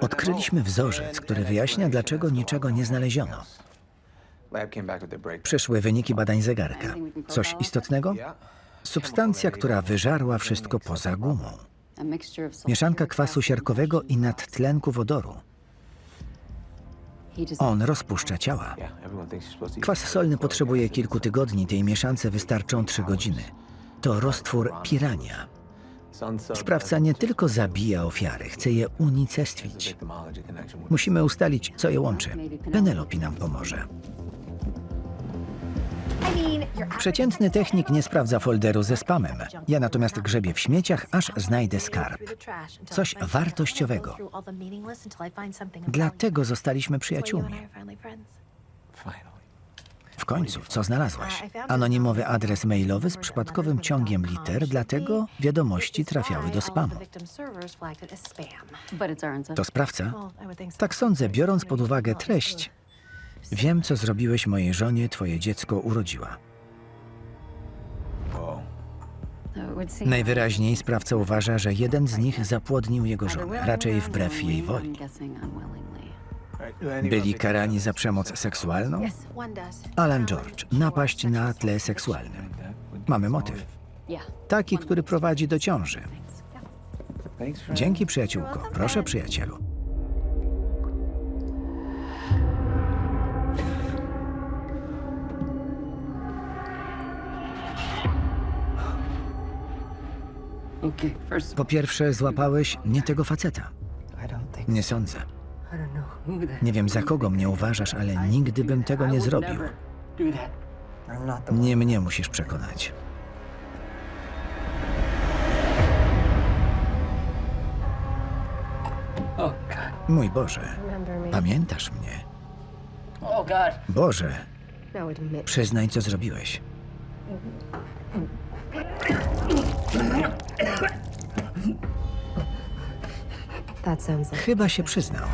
Odkryliśmy wzorzec, który wyjaśnia, dlaczego niczego nie znaleziono. Przyszły wyniki badań zegarka. Coś istotnego? Substancja, która wyżarła wszystko poza gumą. Mieszanka kwasu siarkowego i nadtlenku wodoru. On rozpuszcza ciała. Kwas solny potrzebuje kilku tygodni, tej mieszance wystarczą trzy godziny. To roztwór pirania. Sprawca nie tylko zabija ofiary, chce je unicestwić. Musimy ustalić, co je łączy. Penelope nam pomoże. Przeciętny technik nie sprawdza folderu ze spamem. Ja natomiast grzebię w śmieciach, aż znajdę skarb. Coś wartościowego. Dlatego zostaliśmy przyjaciółmi. W końcu, co znalazłaś? Anonimowy adres mailowy z przypadkowym ciągiem liter, dlatego wiadomości trafiały do spamu. To sprawca? Tak sądzę, biorąc pod uwagę treść. Wiem, co zrobiłeś mojej żonie, twoje dziecko urodziła. Najwyraźniej sprawca uważa, że jeden z nich zapłodnił jego żonę, raczej wbrew jej woli. Byli karani za przemoc seksualną? Alan George, napaść na tle seksualnym. Mamy motyw. Taki, który prowadzi do ciąży. Dzięki, przyjaciółko. Proszę, przyjacielu. Po pierwsze, złapałeś nie tego faceta. Nie sądzę. Nie wiem, za kogo mnie uważasz, ale nigdy bym tego nie zrobił. Nie mnie musisz przekonać. Mój Boże, pamiętasz mnie? Boże, przyznaj, co zrobiłeś. Chyba się przyznał.